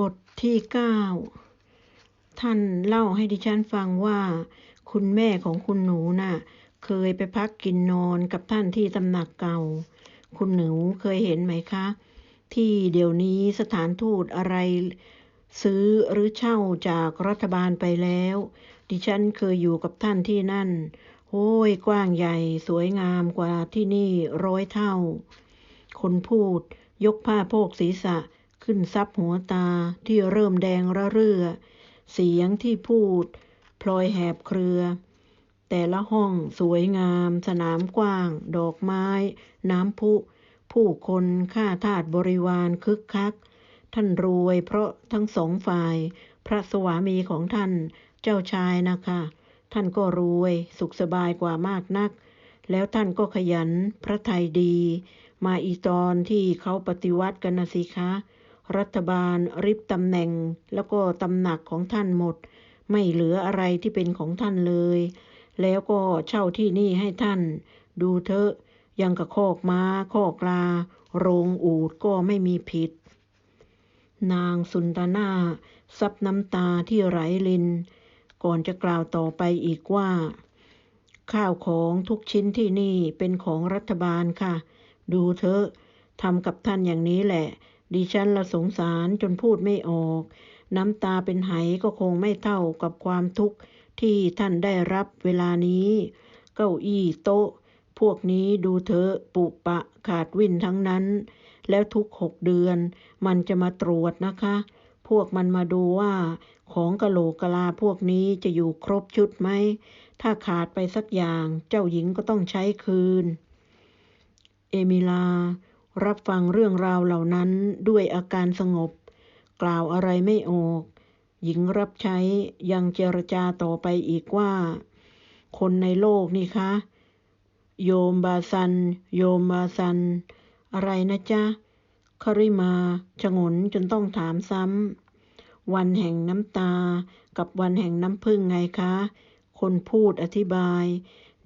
บทที่เก้าท่านเล่าให้ดิฉันฟังว่า คุณแม่ของคุณหนูน่ะ เคยไปพักกินนอนกับท่านที่ตำหนักเก่า คุณหนูเคยเห็นไหมคะ ที่เดี๋ยวนี้สถานทูตอะไร ซื้อหรือเช่าจากรัฐบาลไปแล้ว ดิฉันเคยอยู่กับท่านที่นั่นโอ้ยกว้างใหญ่สวยงามกว่าที่นี่ร้อยเท่า คนพูดยกผ้าโพกศีรษะ ขึ้นซับหัวตาที่เริ่มแดงระเรื่อ เสียงที่พูด พลอยแหบเครือ แต่ละห้องสวยงาม สนามกว้าง ดอกไม้ น้ำพุ ผู้คนข้าทาสบริวารคึกคัก ท่านรวยเพราะทั้งสองฝ่าย พระสวามีของท่านเจ้าชายนะคะ ท่านก็รวยสุขสบายกว่ามากนัก แล้วท่านก็ขยันพระไทยดี มาอีตอนที่เขาปฏิวัติกันนะสิคะ รัฐบาลริบตำแหน่ง แล้วก็ตำหนักของท่านหมด ไม่เหลืออะไรที่เป็นของท่านเลย แล้วก็เช่าที่นี่ให้ท่าน ดูเถอะยังกับคอกม้าคอกลา โรงอูดก็ไม่มีผิด นางสุนตนา ซับน้ำตาที่ไหลลิน ก่อนจะกล่าวต่อไปอีกว่า ข้าวของทุกชิ้นที่นี่เป็นของรัฐบาลค่ะ ดูเถอะทำกับท่านอย่างนี้แหละ ดิฉันละสงสารจนพูดไม่ออก น้ำตาเป็นไหก็คงไม่เท่ากับความทุกข์ที่ท่านได้รับเวลานี้ เก้าอี้โต๊ะ พวกนี้ดูเถอะปุปะขาดวินทั้งนั้น แล้วทุกหกเดือน มันจะมาตรวจนะคะ พวกมันมาดูว่าของกะโหลกกะลาพวกนี้จะอยู่ครบชุดไหม ถ้าขาดไปสักอย่างเจ้าหญิงก็ต้องใช้คืน เอมิลา รับฟังเรื่องราวเหล่านั้นด้วยอาการสงบ กล่าวอะไรไม่ออก หญิงรับใช้ยังเจรจาต่อไปอีกว่า คนในโลกนี่คะ โยมบาซัน โยมบาซัน อะไรนะจ๊ะคาริมาชงนจนต้องถามซ้ำ วันแห่งน้ำตากับวันแห่งน้ำพึ่งไงคะ คนพูดอธิบาย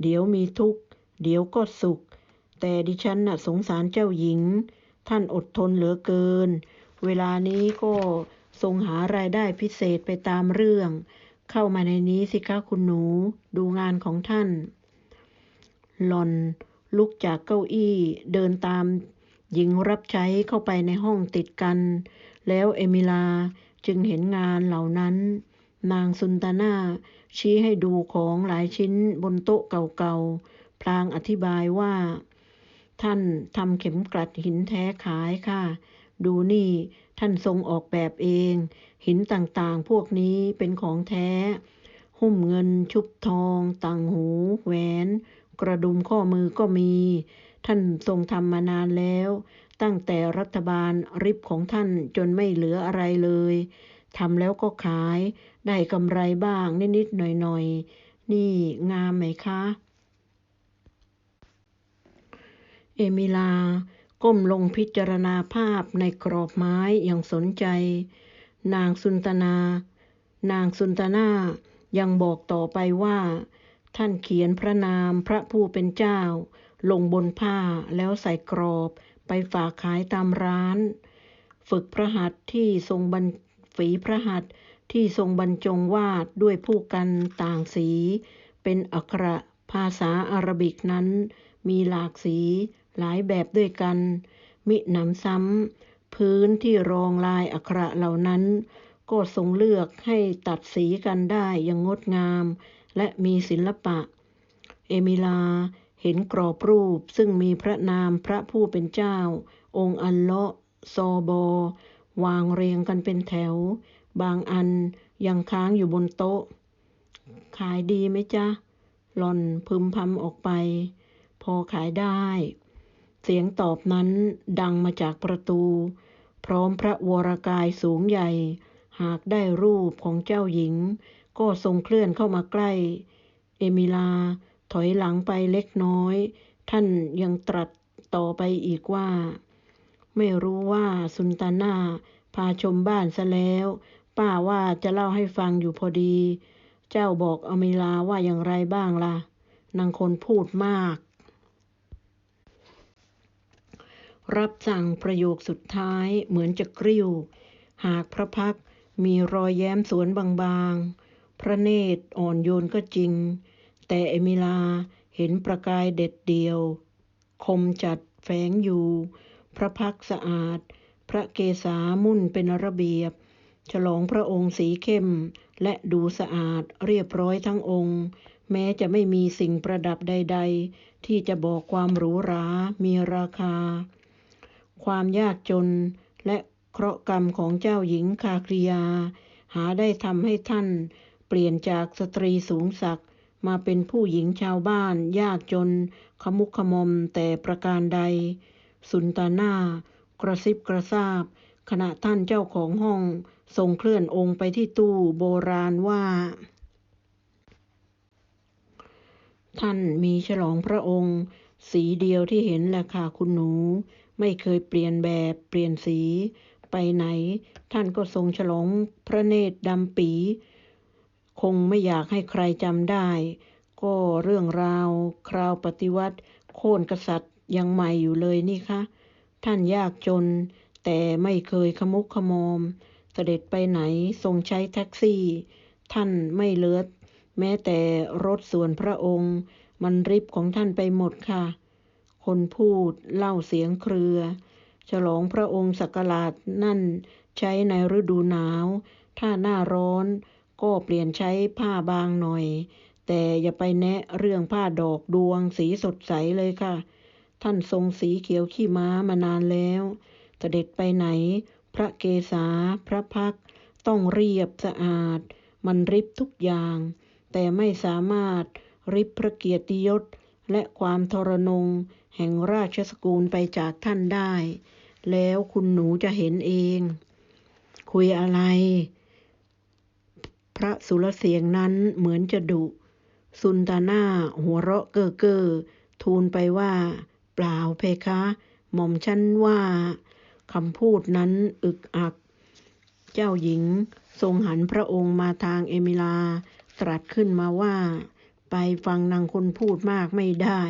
เดี๋ยวมีทุกข์ เดี๋ยวก็สุข แต่ดิฉันน่ะสงสารเจ้าหญิง ท่านอดทนเหลือเกิน เวลานี้ก็ทรงหารายได้พิเศษไปตามเรื่อง เข้ามาในนี้สิคะคุณหนู ดูงานของท่าน หลอนลุกจากเก้าอี้เดินตามหญิงรับใช้เข้าไปในห้องติดกัน แล้วเอมิลาจึงเห็นงานเหล่านั้น นางสุนตานาชี้ให้ดูของหลายชิ้นบนโต๊ะเก่าๆ พลางอธิบายว่า ท่านทำเข็มกลัดหินแท้ขายค่ะ ดูนี่ท่านทรงออกแบบเอง หินต่างๆ พวกนี้เป็นของแท้ หุ้มเงินชุบทอง ต่างหู แหวน กระดุมข้อมือก็มี ท่านทรงทำมานานแล้ว ตั้งแต่รัฐบาลริบของท่านจนไม่เหลืออะไรเลยทำแล้วก็ขาย ได้กำไรบ้างนิดๆหน่อยๆนี่งามไหมคะ เอมิลา ก้มลงพิจารณาภาพในกรอบไม้อย่างสนใจ นางสุนตนา นางสุนตนายังบอกต่อไปว่า ท่านเขียนพระนามพระผู้เป็นเจ้า ลงบนผ้าแล้วใส่กรอบไปฝากขายตามร้าน ฝึกพระหัตถ์ที่ทรงบรรฝีพระหัตถ์ที่ทรงบรรจงวาดด้วยผู้กันต่างสี เป็นอักระภาษาอารบิกนั้น มีหลากสี หลายแบบด้วยกัน มิหนำซ้ำพื้นที่รองลายอักขระเหล่านั้น ก็ทรงเลือกให้ตัดสีกันได้อย่างงดงาม และมีศิลปะ เอมิลาเห็นกรอบรูปซึ่งมีพระนามพระผู้เป็นเจ้า องค์อัลเลาะซอบอ วางเรียงกันเป็นแถว บางอันยังค้างอยู่บนโต๊ะ ขายดีไหมจ๊ะหล่อนพึมพำออกไป พอขายได้ เสียงตอบนั้นดังมาจากประตู พร้อมพระวรากายสูงใหญ่ หากได้รูปของเจ้าหญิง ก็ทรงเคลื่อนเข้ามาใกล้ เอมิลาถอยหลังไปเล็กน้อย ท่านยังตรัสต่อไปอีกว่า ไม่รู้ว่าสุนตานาพาชมบ้านซะแล้ว ป้าว่าจะเล่าให้ฟังอยู่พอดี เจ้าบอกอเมลาว่าอย่างไรบ้างละ่ะ นางคนพูดมาก รับสั่งประโยคสุดท้ายเหมือนจะกริ้ว หากพระพักมีรอยแย้มสวนบางๆ พระเนตรอ่อนโยนก็จริง แต่เอมิลาเห็นประกายเด็ดเดียว คมจัดแฝงอยู่ พระพักสะอาด พระเกศามุ่นเป็นระเบียบ ฉลองพระองค์สีเข้ม และดูสะอาดเรียบร้อยทั้งองค์ แม้จะไม่มีสิ่งประดับใด ๆ ที่จะบอกความหรูหรา มีราคา ความยากจน และเคราะห์กรรมของเจ้าหญิงคาครียา หาได้ทำให้ท่านเปลี่ยนจากสตรีสูงศักดิ์มาเป็นผู้หญิงชาวบ้านยากจน ขมุกขมมแต่ประการใด สุนตาน่ากระซิบกระซาบ ขณะท่านเจ้าของห้องทรงเคลื่อนองค์ไปที่ตู้โบราณว่า ท่านมีฉลองพระองค์ สีเดียวที่เห็นแหละค่ะคุณหนู ไม่เคยเปลี่ยนแบบเปลี่ยนสี ไปไหน ท่านก็ทรงฉลองพระเนตรดำปี คงไม่อยากให้ใครจำได้ ก็เรื่องราว คราวปฏิวัติ โค่นกษัตริย์ยังใหม่อยู่เลยนี่คะ ท่านยากจน แต่ไม่เคยขมุกขมอม เสด็จไปไหนทรงใช้แท็กซี่ ท่านไม่เลือด แม้แต่รถส่วนพระองค์ มันริบของท่านไปหมดค่ะ คนพูดเล่าเสียงเครือ ฉลองพระองค์สักราชนั่นใช้ในฤดูหนาว ถ้าหน้าร้อนก็เปลี่ยนใช้ผ้าบางหน่อย แต่อย่าไปแนะเรื่องผ้าดอกดวงสีสดใสเลยค่ะ ท่านทรงสีเขียวขี้ม้ามานานแล้วเสด็จไปไหน พระเกศาพระพักต้องเรียบสะอาด มันริบทุกอย่าง แต่ไม่สามารถริบพระเกียรติยศและความทรนง แห่งราชสกุลไปจากท่านได้ แล้วคุณหนูจะเห็นเอง คุยอะไร พระสุรเสียงนั้นเหมือนจะดุ สุนตาน่าหัวเราะเก้อเก้อทูลไปว่า เปล่าเพคะ หม่อมฉันว่าคำพูดนั้นอึกอัก เจ้าหญิงทรงหันพระองค์มาทางเอมิลา ตรัสขึ้นมาว่า ไปฟังนางคนพูดมากไม่ได้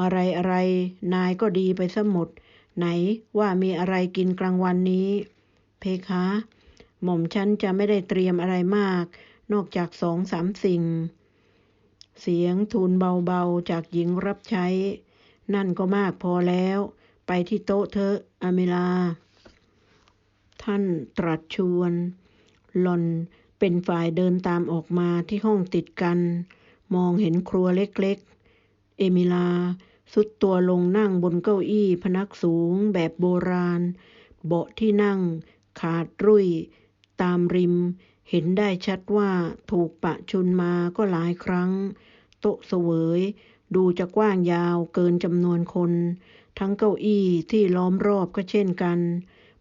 อะไรอะไรนายก็ดีไปซะหมด ไหนว่ามีอะไรกินกลางวันนี้ เพคะ หม่อมฉันจะไม่ได้เตรียมอะไรมาก นอกจากสองสามสิ่ง เสียงทูลเบาๆจากหญิงรับใช้ นั่นก็มากพอแล้ว ไปที่โต๊ะเถออเมลา ท่านตรัสชวนหล่อนเป็นฝ่ายเดินตามออกมาที่ห้องติดกัน มองเห็นครัวเล็กๆ เอมิลาสุดตัวลงนั่งบนเก้าอี้พนักสูงแบบโบราณ เบาะที่นั่ง ขาดรุ่ย ตามริม เห็นได้ชัดว่าถูกปะชุนมาก็หลายครั้ง โต๊ะเสวย ดูจะกว้างยาวเกินจำนวนคน ทั้งเก้าอี้ที่ล้อมรอบก็เช่นกัน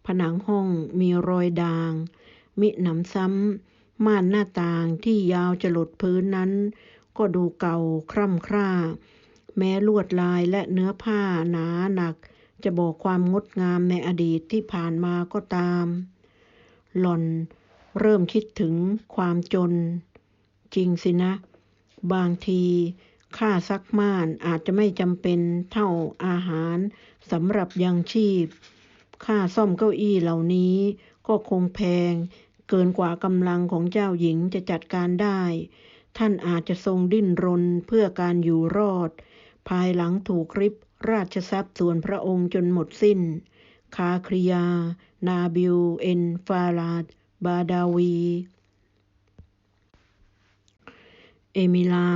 ผนังห้องมีรอยด่าง มิหนำซ้ำม่านหน้าต่างที่ยาวจะหลดพื้นนั้น ก็ดูเก่าคร่ำคร่า แม้ลวดลายและเนื้อผ้าหนาหนัก จะบอกความงดงามในอดีตที่ผ่านมาก็ตาม หล่อนเริ่มคิดถึงความจน จริงสินะ บางทีค่าซักม่านอาจจะไม่จำเป็นเท่าอาหารสำหรับยังชีพ ค่าซ่อมเก้าอี้เหล่านี้ก็คงแพง เกินกว่ากำลังของเจ้าหญิงจะจัดการได้ ท่านอาจจะทรงดิ้นรนเพื่อการอยู่รอด ภายหลังถูกริบราชทรัพย์ส่วนพระองค์จนหมดสิ้น คาคริยา นาบิล เอนฟาลาด บาดาวี เอมิลา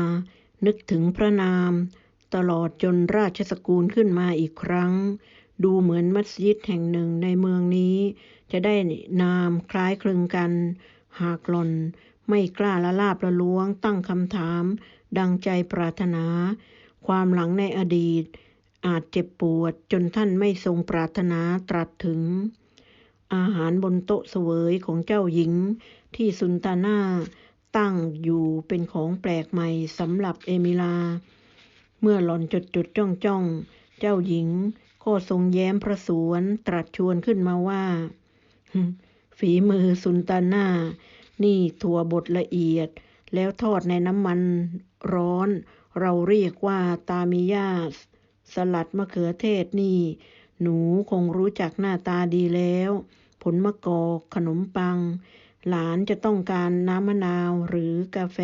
นึกถึงพระนาม ตลอดจนราชสกุลขึ้นมาอีกครั้ง ดูเหมือนมัสยิดแห่งหนึ่งในเมืองนี้ จะได้นามคล้ายคลึงกัน หากหล่อนไม่กล้าละลาบละล้วงตั้งคำถาม ดังใจปรารถนา ความหลังในอดีต อาจเจ็บปวดจนท่านไม่ทรงปรารถนาตรัสถึง อาหารบนโต๊ะเสวยของเจ้าหญิงที่สุนตาน่าตั้งอยู่เป็นของแปลกใหม่สำหรับเอมิลา เมื่อหล่อนจดจดจ้องจ้องเจ้าหญิงก็ทรงแย้มพระสวนตรัสชวนขึ้นมาว่า ฝีมือสุนตาน่า นี่ถั่วบดละเอียดแล้วทอดในน้ำมันร้อน เราเรียกว่าตามิยาส สลัดมะเขือเทศนี่ หนูคงรู้จักหน้าตาดีแล้ว ผลมะกอกขนมปัง หลานจะต้องการน้ำมะนาวหรือกาแฟ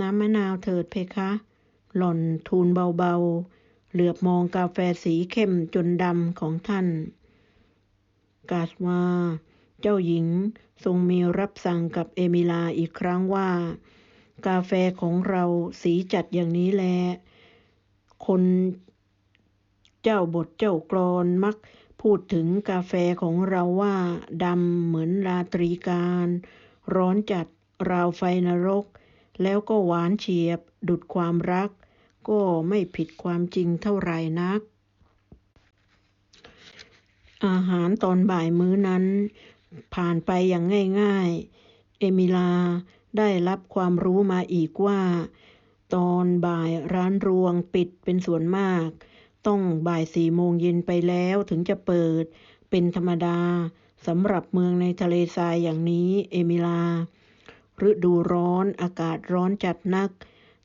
น้ำมะนาวเถิดเพคะ หล่อนทูลเบาๆ เหลือบมองกาแฟสีเข้มจนดำของท่าน กาสว่าเจ้าหญิงทรงมีรับสั่งกับเอมิลาอีกครั้งว่า กาแฟของเราสีจัดอย่างนี้แล คนเจ้าบทเจ้ากรอนมักพูดถึงกาแฟของเราว่าดำเหมือนราตรีการ ร้อนจัดราวไฟนรก แล้วก็หวานเฉียบ ดุดความรัก ก็ไม่ผิดความจริงเท่าไหร่นัก อาหารตอนบ่ายมื้อนั้น ผ่านไปอย่างง่าย ๆ เอมิลา ได้รับความรู้มาอีกว่า ตอนบ่ายร้านรวงปิดเป็นส่วนมาก ต้องบ่ายสี่โมงเย็นไปแล้วถึงจะเปิด เป็นธรรมดาสำหรับเมืองในทะเลทรายอย่างนี้เอมิลา ฤดูร้อนอากาศร้อนจัดนัก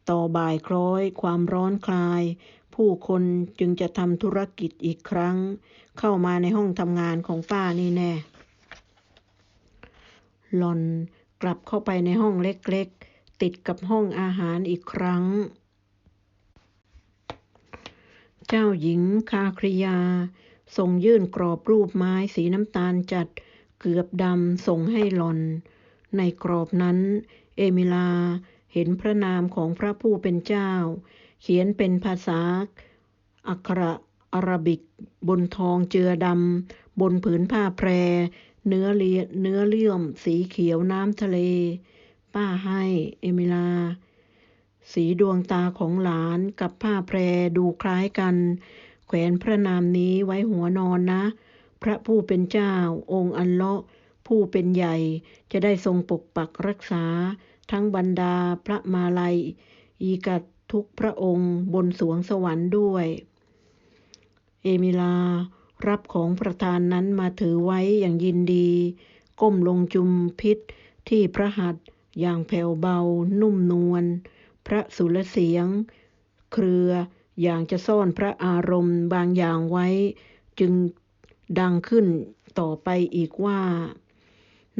ต่อบ่ายคล้อยความร้อนคลาย ผู้คนจึงจะทำธุรกิจอีกครั้ง เข้ามาในห้องทำงานของป้านี่แน่หลอน กลับเข้าไปในห้องเล็กๆ ติดกับห้องอาหารอีกครั้ง เจ้าหญิงคาคริยาส่งยื่นกรอบรูปไม้สีน้ำตาลจัดเกือบดำส่งให้หลอน ในกรอบนั้น เอมิลาเห็นพระนามของพระผู้เป็นเจ้า เขียนเป็นภาษา อักขระอาราบิก บนทองเจือดำบนผืนผ้าแพร เนื้อเลียเนื้อเลื่อมสีเขียวน้ำทะเล ป้าให้เอมิลา สีดวงตาของหลานกับผ้าแพรดูคล้ายกัน แขวนพระนามนี้ไว้หัวนอนนะ พระผู้เป็นเจ้า องค์อันเลาะ ผู้เป็นใหญ่จะได้ทรงปกปักรักษา ทั้งบรรดาพระมาลัย อีกัดทุกพระองค์บนสวงสวรรค์ด้วย เอมิลา รับของประธานนั้นมาถือไว้อย่างยินดี ก้มลงจุมพิษที่พระหัตถ์อย่างแผ่วเบา นุ่มนวลพระสุรเสียง เครืออย่างจะซ่อนพระอารมณ์บางอย่างไว้ จึงดังขึ้นต่อไปอีกว่า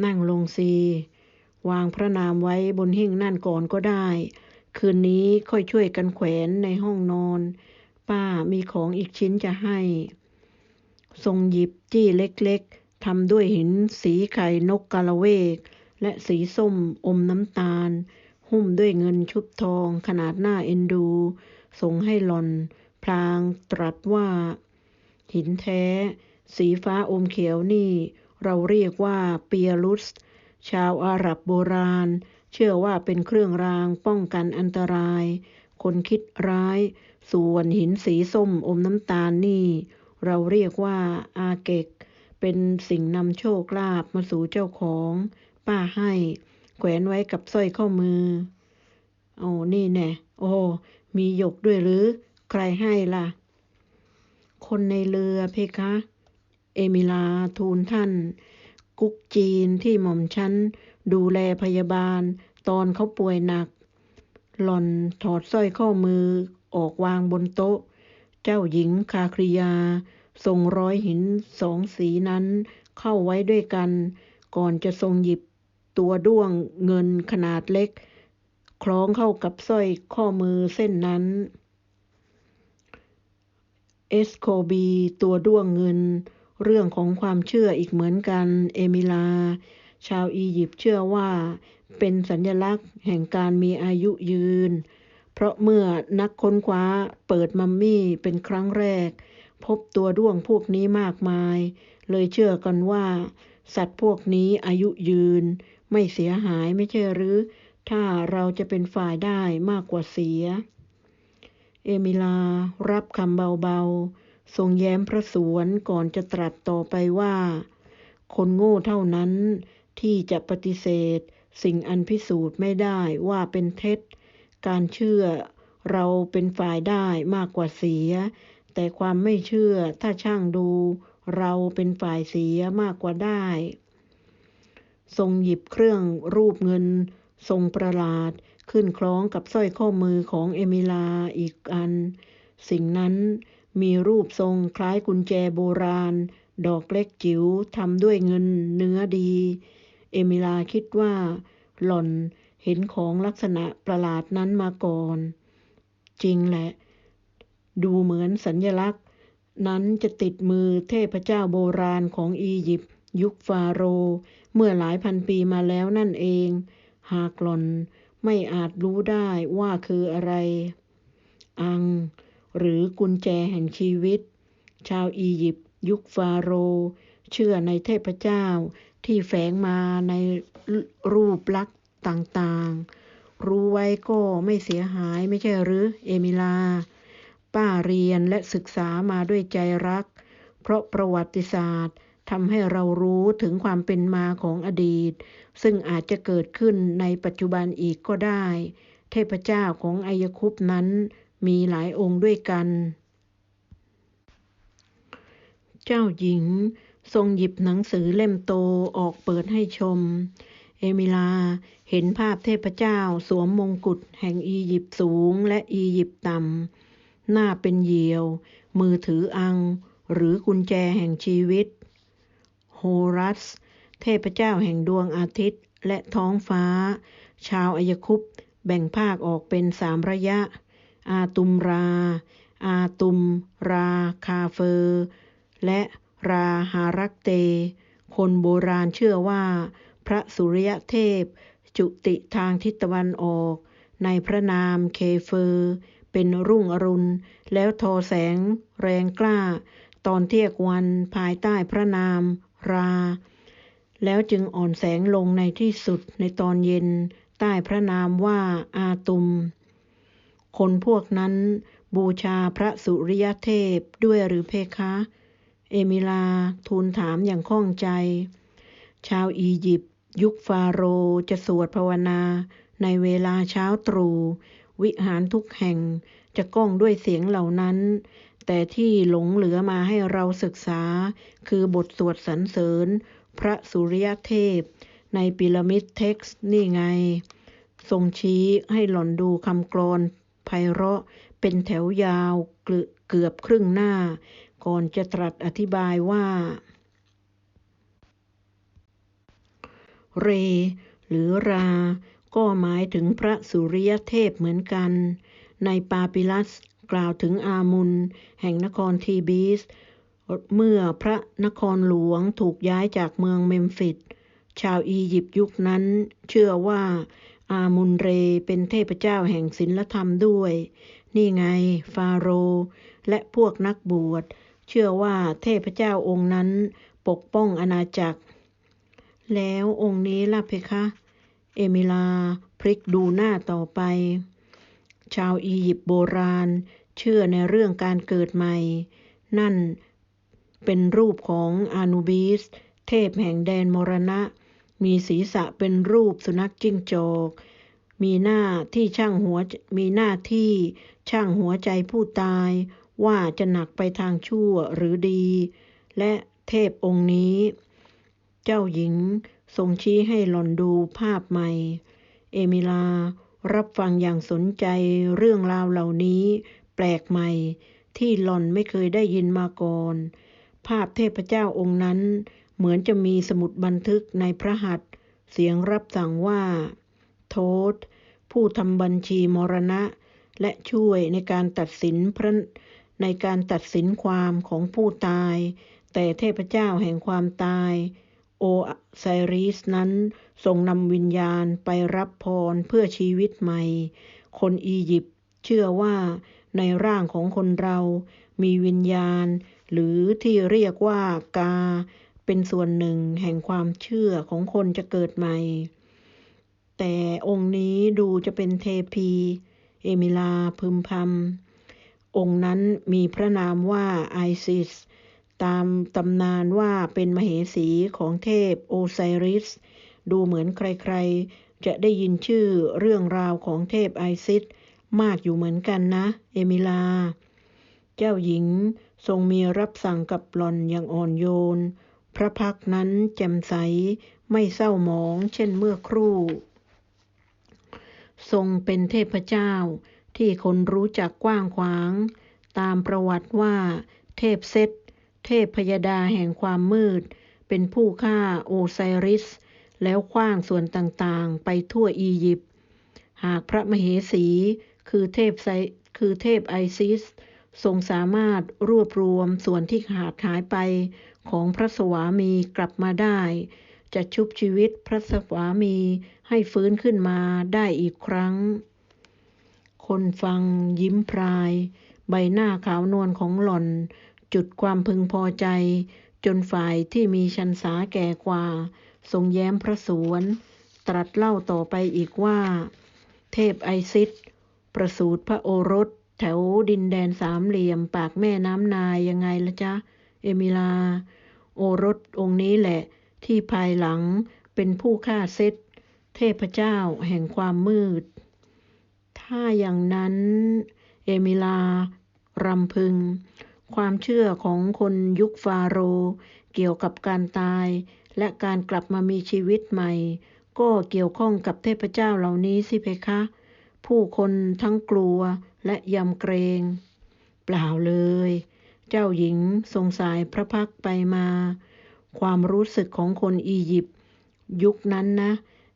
นั่งลงซีวางพระนามไว้บนหิ้งนั่นก่อนก็ได้ คืนนี้ค่อยช่วยกันแขวนในห้องนอน ป้ามีของอีกชิ้นจะให้ ทรงหยิบจี้เล็กๆทำด้วยหินสีไข่นกกาละเวก และสีส้มอมน้ำตาล หุ้มด้วยเงินชุบทองขนาดหน้าเอ็นดู ส่งให้หลอน พลางตรัสว่า หินแท้ สีฟ้าอมเขียวนี่ เราเรียกว่าเปียรุส ชาวอาหรับโบราณ เชื่อว่าเป็นเครื่องรางป้องกันอันตราย คนคิดร้าย ส่วนหินสีส้มอมน้ำตาลนี่ เราเรียกว่าอาเกก เป็นสิ่งนำโชคลาภมาสู่เจ้าของ ป้าให้ แขวนไว้กับสร้อยข้อมือ โอ้นี่แน่ โอ้ มีหยกด้วยหรือ ใครให้ล่ะ คนในเรือเพคะ เอมิลาทูลท่าน กุ๊กจีนที่หม่อมฉันดูแลพยาบาล ตอนเขาป่วยหนัก หล่อนถอดสร้อยข้อมือออกวางบนโต๊ะ เจ้าหญิงคาคริยา ทรงร้อยหินสองสีนั้นเข้าไว้ด้วยกัน ก่อนจะทรงหยิบตัวด้วงเงินขนาดเล็ก คล้องเข้ากับสร้อยข้อมือเส้นนั้น เอสโคบีตัวด้วงเงิน เรื่องของความเชื่ออีกเหมือนกัน เอมิลา ชาวอียิปต์เชื่อว่าเป็นสัญลักษณ์แห่งการมีอายุยืนเราะเมื่อนักค้นคว้าเปิดมัมมี่เป็นครั้งแรก พบตัวด้วงพวกนี้มากมาย เลยเชื่อกันว่า สัตว์พวกนี้อายุยืน ไม่เสียหายไม่ใช่หรือ ถ้าเราจะเป็นฝ่ายได้มากกว่าเสีย เอมิลารับคำเบาๆ ทรงแย้มพระสวนก่อนจะตรัสต่อไปว่า คนโง่เท่านั้นที่จะปฏิเสธ สิ่งอันพิสูจน์ไม่ได้ว่าเป็นเท็จ การเชื่อเราเป็นฝ่ายได้มากกว่าเสีย แต่ความไม่เชื่อถ้าช่างดู เราเป็นฝ่ายเสียมากกว่าได้ ทรงหยิบเครื่องรูปเงิน ทรงประหลาดขึ้นคล้องกับสร้อยข้อมือของเอมิลาอีกอัน สิ่งนั้นมีรูปทรงคล้ายกุญแจโบราณ ดอกเล็กจิ๋วทำด้วยเงินเนื้อดี เอมิลาคิดว่า หล่อน เห็นของลักษณะประหลาดนั้นมาก่อน จริงแหละ ดูเหมือนสัญญลักษณ์ นั้นจะติดมือเทพเจ้าโบราณของอียิปต์ยุคฟาโรห์เมื่อหลายพันปีมาแล้วนั่นเอง หากหล่อนไม่อาจรู้ได้ว่าคืออะไร อัง หรือกุญแจแห่งชีวิต ชาวอียิปต์ยุคฟาโรห์เชื่อในเทพเจ้าที่แฝงมาในรูปลักษณ์ ต่างๆ รู้ไว้ก็ไม่เสียหายไม่ใช่หรือเอมิลา ป้าเรียนและศึกษามาด้วยใจรัก เพราะประวัติศาสตร์ทำให้เรารู้ถึงความเป็นมาของอดีต ซึ่งอาจจะเกิดขึ้นในปัจจุบันอีกก็ได้ เทพเจ้าของอายคุปนั้นมีหลายองค์ด้วยกัน เจ้าหญิงทรงหยิบหนังสือเล่มโตออกเปิดให้ชม เอมิลา เห็นภาพเทพเจ้าสวมมงกุฎแห่งอียิปต์สูงและอียิปต์ต่ำ หน้าเป็นเหยี่ยว มือถืออัง หรือกุญแจแห่งชีวิต โฮรัส เทพเจ้าแห่งดวงอาทิตย์และท้องฟ้า ชาวอายคุปแบ่งภาคออกเป็นสามระยะ อาตุมรา อาตุมราคาเฟอร์ และราหารักเต คนโบราณเชื่อว่า ระสุริยเทพ จุติทางทิศตะวันออก ในพระนามเคเฟอร์ เป็นรุ่งอรุณ แล้วทอแสง แรงกล้า ตอนเที่ยงวันภายใต้พระนามรา แล้วจึงอ่อนแสงลงในที่สุดในตอนเย็น ใต้พระนามว่าอาตุม คนพวกนั้นบูชาพระสุริยเทพด้วยหรือเพคะ เอมิลาทูลถามอย่างข้องใจ ชาวอียิปต์ ยุคฟาโรห์จะสวดภาวนาในเวลาเช้าตรู่วิหารทุกแห่งจะก้องด้วยเสียงเหล่านั้น แต่ที่หลงเหลือมาให้เราศึกษา คือบทสวดสรรเสริญ พระสุริยเทพ ในปิรามิดเท็กซ์นี่ไง ทรงชี้ให้หล่อนดูคำกรอนไพเราะเป็นแถวยาวเกือบครึ่งหน้า ก่อนจะตรัสอธิบายว่า เร หรือรา ก็หมายถึงพระสุริยเทพเหมือนกัน ในปาปิลัสกล่าวถึงอามุนแห่งนครทีบีส เมื่อพระนครหลวงถูกย้ายจากเมืองเมมฟิสชาวอียิปต์ยุคนั้น เชื่อว่าอามุนเรเป็นเทพเจ้าแห่งศิลธรรมด้วย นี่ไงฟาโรห์และพวกนักบวช เชื่อว่าเทพเจ้าองค์นั้นปกป้องอาณาจักร แล้วองค์นี้ล่ะเพคะ เอมิลาพลิกดูหน้าต่อไป ชาวอียิปต์โบราณ เชื่อในเรื่องการเกิดใหม่ นั่นเป็นรูปของอานูบิส เทพแห่งแดนมรณะ มีศีรษะเป็นรูปสุนัขจิ้งจอก มีหน้าที่ช่างหัวมีหน้าที่ช่างหัวใจผู้ตาย ว่าจะหนักไปทางชั่วหรือดี และเทพองค์นี้ เจ้าหญิงทรงชี้ให้หล่อนดูภาพใหม่ เอมิลารับฟังอย่างสนใจเรื่องราวเหล่านี้แปลกใหม่ ที่หล่อนไม่เคยได้ยินมาก่อน ภาพเทพเจ้าองค์นั้น เหมือนจะมีสมุดบันทึกในพระหัตถ์เสียงรับสั่งว่า โทษ ผู้ทำบัญชีมรณะ และช่วยในการตัดสินพระในการตัดสินความของผู้ตาย แต่เทพเจ้าแห่งความตาย โอไซริสนั้นทรงนำวิญญาณไปรับพรเพื่อชีวิตใหม่ คนอียิปต์เชื่อว่าในร่างของคนเรามีวิญญาณ หรือที่เรียกว่ากา เป็นส่วนหนึ่งแห่งความเชื่อของคนจะเกิดใหม่ แต่องค์นี้ดูจะเป็นเทพี เอมิลาพึมพำองค์นั้นมีพระนามว่าไอซิส ตามตำนานว่าเป็นมเหสีของเทพโอไซริส ดูเหมือนใครๆ จะได้ยินชื่อเรื่องราวของเทพไอซิส มากอยู่เหมือนกันนะ เอมิลา เจ้าหญิงทรงมีรับสั่งกับหล่อนอย่างอ่อนโยน พระพักนั้นแจ่มใสไม่เศร้าหมองเช่นเมื่อครู่ ทรงเป็นเทพเจ้าที่คนรู้จักกว้างขวาง ตามประวัติว่าเทพเซต เทพพยดาแห่งความมืด เป็นผู้ฆ่าโอไซริส แล้วคว้างส่วนต่างๆ ไปทั่วอียิปต์ หากพระมเหสี คือเทพไซคือเทพไอซิส ทรงสามารถรวบรวมส่วนที่ขาดหายไปของพระสวามีกลับมาได้ จะชุบชีวิตพระสวามีให้ฟื้นขึ้นมาได้อีกครั้ง คนฟังยิ้มพราย ใบหน้าขาวนวลของหล่อน จุดความพึงพอใจ จนฝ่ายที่มีชันษาแก่กว่า ทรงแย้มพระสวน ตรัสเล่าต่อไปอีกว่า เทพไอซิสประสูติพระโอรส แถวดินแดนสามเหลี่ยมปากแม่น้ำนายยังไงละจ๊ะ เอมิลา โอรสองค์นี้แหละ ที่ภายหลังเป็นผู้ฆ่าเซตเทพเจ้าแห่งความมืด ถ้าอย่างนั้น เอมิลารำพึง ความเชื่อของคนยุคฟาโร เกี่ยวกับการตาย และการกลับมามีชีวิตใหม่ ก็เกี่ยวข้องกับเทพเจ้าเหล่านี้สิเพคะ ผู้คนทั้งกลัวและยำเกรง เปล่าเลย เจ้าหญิงทรงสายพระพักไปมา ความรู้สึกของคนอียิปต์ยุคนั้นนะ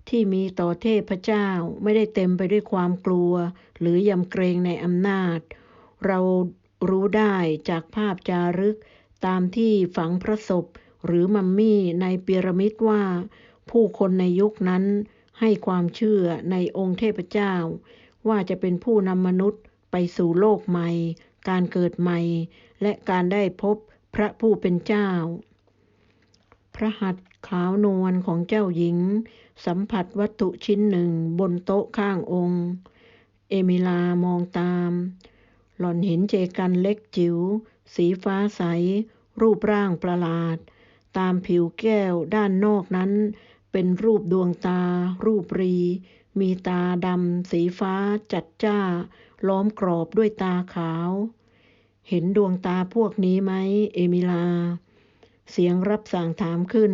ที่มีต่อเทพเจ้าไม่ได้เต็มไปด้วยความกลัว หรือยำเกรงในอำนาจ เรา รู้ได้จากภาพจารึก ตามที่ฝังพระศพหรือมัมมี่ในพีระมิดว่า ผู้คนในยุคนั้นให้ความเชื่อในองค์เทพเจ้า ว่าจะเป็นผู้นำมนุษย์ไปสู่โลกใหม่ การเกิดใหม่ และการได้พบพระผู้เป็นเจ้า พระหัตถ์ขาวนวลของเจ้าหญิง สัมผัสวัตถุชิ้นหนึ่งบนโต๊ะข้างองค์ เอมิลามองตาม หล่อนเห็นเจกันเล็กจิ๋ว สีฟ้าใส รูปร่างประหลาด ตามผิวแก้วด้านนอกนั้น เป็นรูปดวงตา รูปรี มีตาดำสีฟ้าจัดจ้า ล้อมกรอบด้วยตาขาว เห็นดวงตาพวกนี้ไหม เอมิลา เสียงรับสั่งถามขึ้น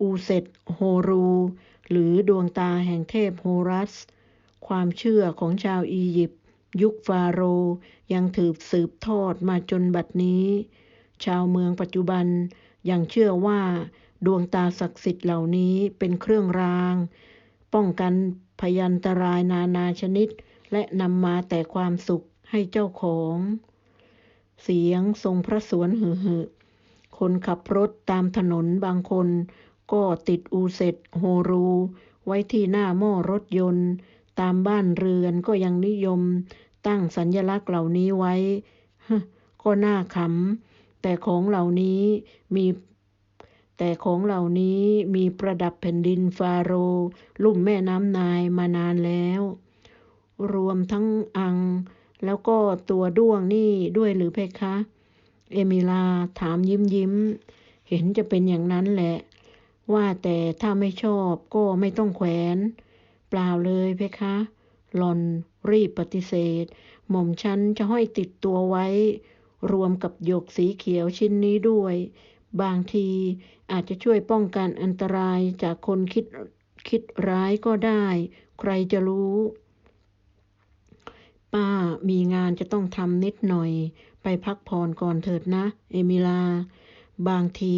อูเซตโฮรู หรือดวงตาแห่งเทพโฮรัส ความเชื่อของชาวอียิปต์ ยุคฟาโรยังถือสืบทอดมาจนบัดนี้ ชาวเมืองปัจจุบันยังเชื่อว่าดวงตาศักดิ์สิทธิ์เหล่านี้เป็นเครื่องราง ป้องกันพยันตรายนานาชนิด และนำมาแต่ความสุขให้เจ้าของ เสียงทรงพระสวนหือหือคนขับรถตามถนนบางคน ก็ติดอูเซตโฮรู ไว้ที่หน้าหม้อรถยนต์ ตามบ้านเรือนก็ยังนิยมตั้งสัญญลักษณ์เหล่านี้ไว้ ก็น่าขำ แต่ของเหล่านี้มีแต่ของเหล่านี้มีประดับแผ่นดินฟาโรลุ่มแม่น้ำนายมานานแล้ว รวมทั้งอัง แล้วก็ตัวด้วงนี่ด้วยหรือเพคะ เอมิลาถามยิ้มยิ้ม เห็นจะเป็นอย่างนั้นแหละ ว่าแต่ถ้าไม่ชอบก็ไม่ต้องแขวน เปล่าเลยเพคะ หลอนรีบปฏิเสธ หม่อมฉันจะห้อยติดตัวไว้ รวมกับหยกสีเขียวชิ้นนี้ด้วย บางทีอาจจะช่วยป้องกันอันตรายจากคนคิดคิดร้ายก็ได้ ใครจะรู้ ป้ามีงานจะต้องทำนิดหน่อย ไปพักผ่อนก่อนเถิดนะ เอมิลา บางที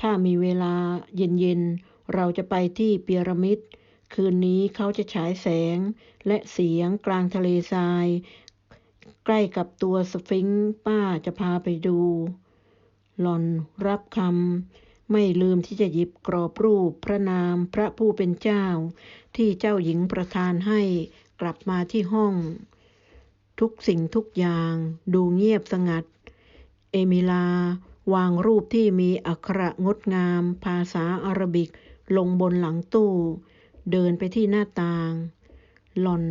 ถ้ามีเวลาเย็นๆ เราจะไปที่พีระมิด คืนนี้เขาจะฉายแสงและเสียงกลางทะเลทราย ใกล้กับตัวสฟิงค์ป้าจะพาไปดู หลอนรับคำไม่ลืมที่จะหยิบกรอบรูปพระนามพระผู้เป็นเจ้า ที่เจ้าหญิงประทานให้กลับมาที่ห้อง ทุกสิ่งทุกอย่างดูเงียบสงัด เอมิลาวางรูปที่มีอักขระงดงาม ภาษาอารบิกลงบนหลังตู้ เดินไปที่หน้าต่าง หล่อน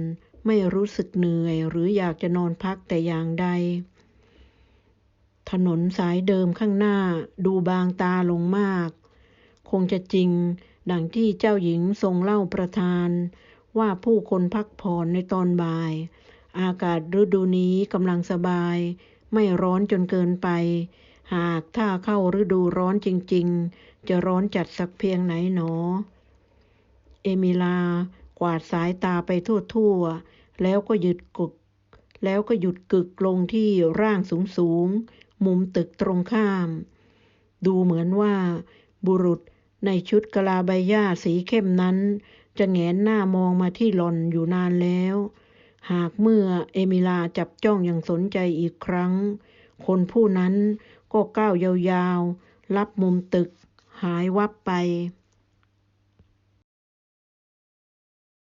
ไม่รู้สึกเหนื่อยหรืออยากจะนอนพักแต่อย่างใด ถนนสายเดิมข้างหน้าดูบางตาลงมาก คงจะจริงดังที่เจ้าหญิงทรงเล่าประทาน ว่าผู้คนพักผ่อนในตอนบ่าย อากาศฤดูนี้กำลังสบาย ไม่ร้อนจนเกินไป หากถ้าเข้าฤดูร้อนจริง ๆ จะร้อนจัดสักเพียงไหนหนอ เอมิลากวาดสายตาไปทั่วๆ แล้วก็หยุดกึก แล้วก็หยุดกึกลงที่ร่างสูงๆ มุมตึกตรงข้าม ดูเหมือนว่า บุรุษในชุดกะลาใบหญ้าสีเข้มนั้น จะแงนหน้ามองมาที่หลอนอยู่นานแล้ว หากเมื่อเอมิลาจับจ้องอย่างสนใจอีกครั้ง คนผู้นั้นก็ก้าวยาวๆ รับมุมตึก หายวับไป